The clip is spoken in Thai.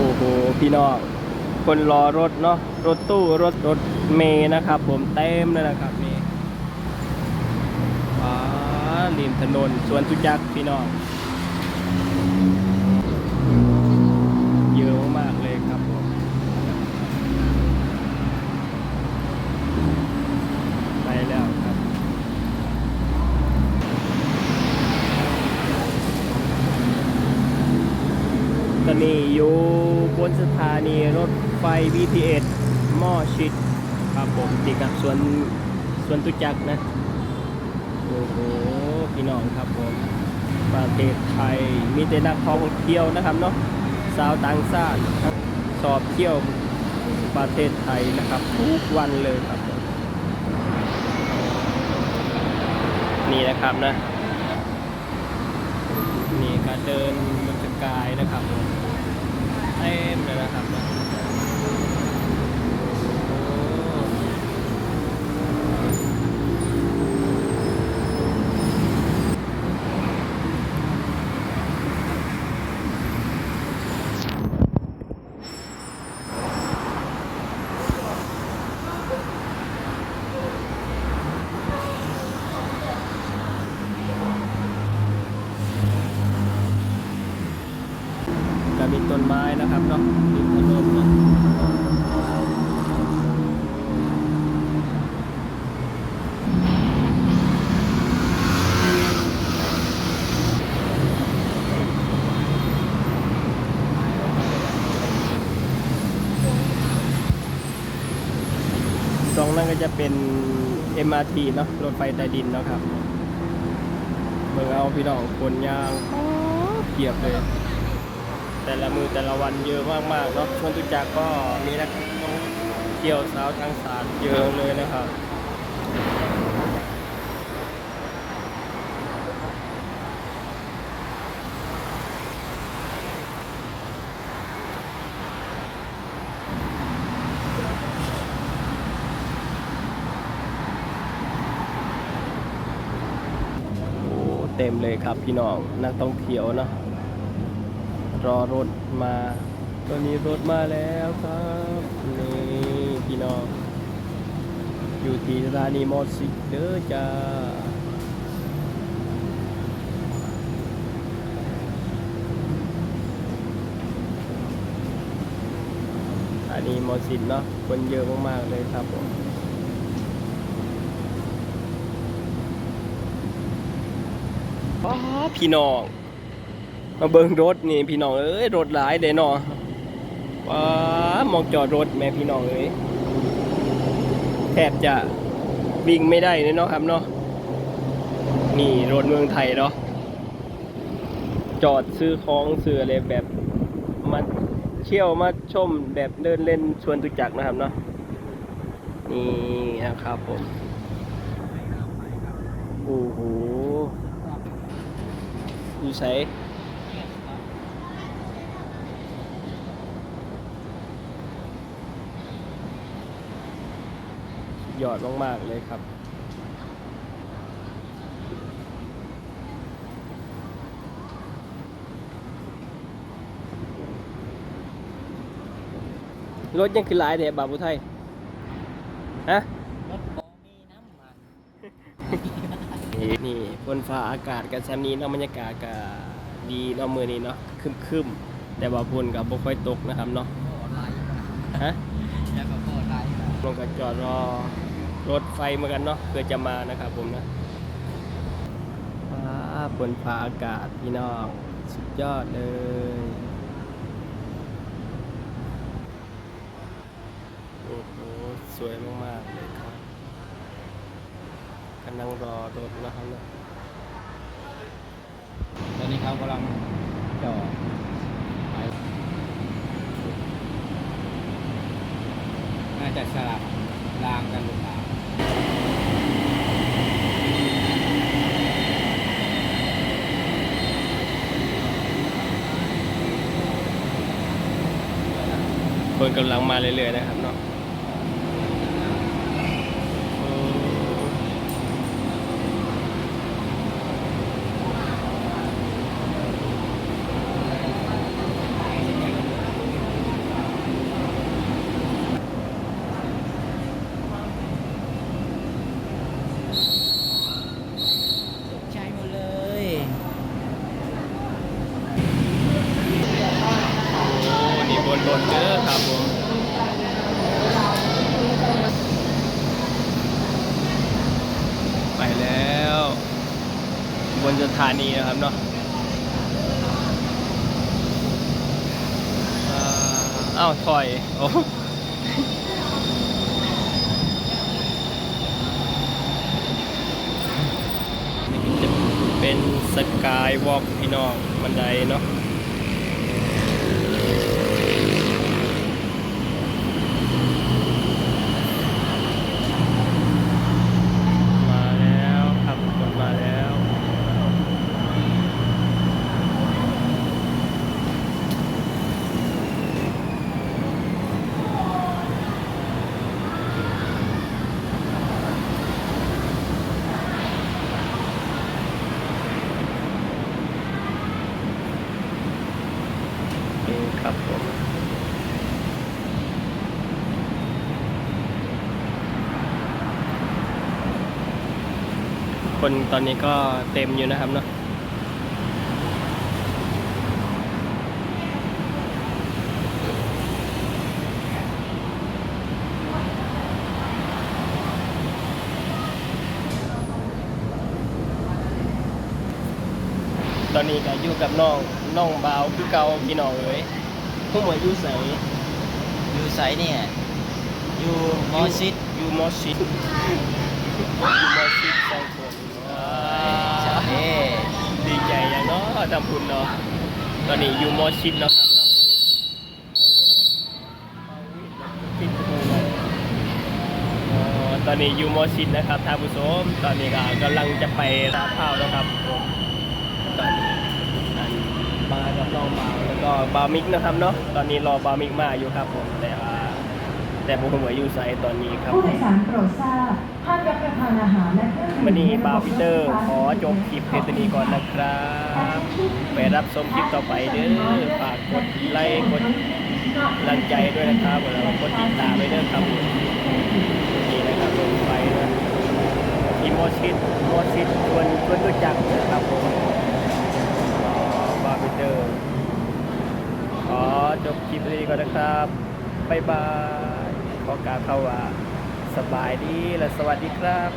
โอ้โหพี่น้องคนรอรถเนาะรถตู้รถรถเมย์นะครับ ผมเต็มเลยนะครับนี่ว้าริมถนนสวนทุจักพี่น้อง เยอะมากๆเลยครับผม ไปแล้วครับ ตอนนี้อยู่บนสถานีรถไฟ BTS หม้อชิดครับผมติดกับสวนสวนตุจักรนะ โอ้โหพี่น้องครับผม ประเทศไทยมีแต่นักท่องเที่ยวนะครับเนาะสาวต่างชาติสอบเที่ยวประเทศไทยนะครับ ทุกวันเลยครับผมนี่นะครับนะ นี่ก็เดินบนสกายนะครับผมเต็มเลยนะครับนะโอ้ ก็มีต้นไม้นะครับเนาะริมถนนเนาะตรงนั้นก็จะเป็น MRT เนาะรถไฟใต้ดินเนาะครับเมืองเอาพี่น้องคนยางเกียบเลย แต่ละมือแต่ละวันเยอะมากๆเนาะชวนตุจักรก็มีนักท่องเที่ยวสาวทางสารเยอะเลยนะครับโอ้เต็มเลยครับพี่น้องนักท่องเที่ยวเนาะ รอรถมาตอนนี้รถมาแล้วครับนี่พี่น้องอยู่ที่สถานีมอสิกเด้อจ้าสถานีมอสิกเนาะคนเยอะมากๆเลยครับผมอ๋อพี่น้อง มาเบิ่งรถนี่พี่น้องเอ้ยรถหลายเด้เนาะว้ามองจอดรถแม่พี่น้องเอ้ยแทบจะวิ่งไม่ได้เลยเนาะครับเนาะนี่รถเมืองไทยเนาะจอดซื้อของซื้ออะไรแบบมาเที่ยวมาชมแบบเดินเล่นชวนตุจักนะครับเนาะนี่นะครับผมโอ้โหอยู่ใส ยอดมาก ๆ เลยครับ รถยังคือหลายเดบาบุไทย ฮะ รถบ่มีน้ำมันนี่นี่บนฟ้าอากาศกับแซมนี้เนาะบรรยากาศก็ดีเนาะมือนี้เนาะครึมๆแต่ว่าฝนกับบ่ค่อยตกนะครับเนาะ โอ้ไหลฮะ แล้วก็โคตรไหลลงกับจอดรอ รถไฟเหมือนกันเนาะเพื่อจะมานะครับผมนะฟ้าบนฟ้าอากาศพี่น้องสุดยอดเลยโอ้โหสวยมากๆเลยครับกำลังรอรถนะครับเนาะตอนนี้เขากำลังจอดน่าจะสลับรางกันหรือเปล่า คนกำลังมาเรื่อยๆนะครับเนาะโอ้ ธานีนะครับเนาะอ้าวถอยโอ้นี่จะเป็นสกายวอล์กพี่น้องบันไดเนาะ มาแล้วครับกดมาแล้ว นี่ครับผม คนตอนนี้ก็เต็มอยู่นะครับเนาะตอนนี้ก็อยู่กับน้องน้องบ่าวคือเก่าพี่น้องเอ้ยพวกหมวยอยู่ใสอยู่ไซเนี่ยอยู่มอซิดอยู่มอชิด อยู่มอชิดสองคนอ่าจ้าเฮ้ดีใจอย่างเนาะทำคุณเนาะตอนนี้อยู่มอชิดเนาะครับตอนนี้อยู่มอชิดนะครับท่านผู้ชมตอนนี้ก็กำลังจะไปราดข้าวแล้วครับผมตอนนี้มากับน้องบาวแล้วก็บามิกนะครับเนาะตอนนี้รอบามิกมาอยู่ครับผมแต่ว่า แต่ผมเหมือนอยู่ไซตอนนี้ครับ ผู้โดยสารโปรดทราบห้ามรับประทานอาหารและเครื่องดื่มวันนี้ในระบาบบร์พิเตอร์ ขอจบคลิปเพจนี้ก่อนนะครับ ไปรับชมคลิปต่อไปเด้อฝากกดไลค์กดกำลังใจด้วยนะครับแล้วกดติดตามไว้ด้วยครับนี่นะครับลงไปนะอีโมชิดโมชิดชวนชวนรู้จักนะครับผมบาร์พิเตอร์ ขอจบคลิปนี้ก่อนนะครับ บ๊ายบาย ขอกล่าวเข้าว่าสบายดีและสวัสดีครับ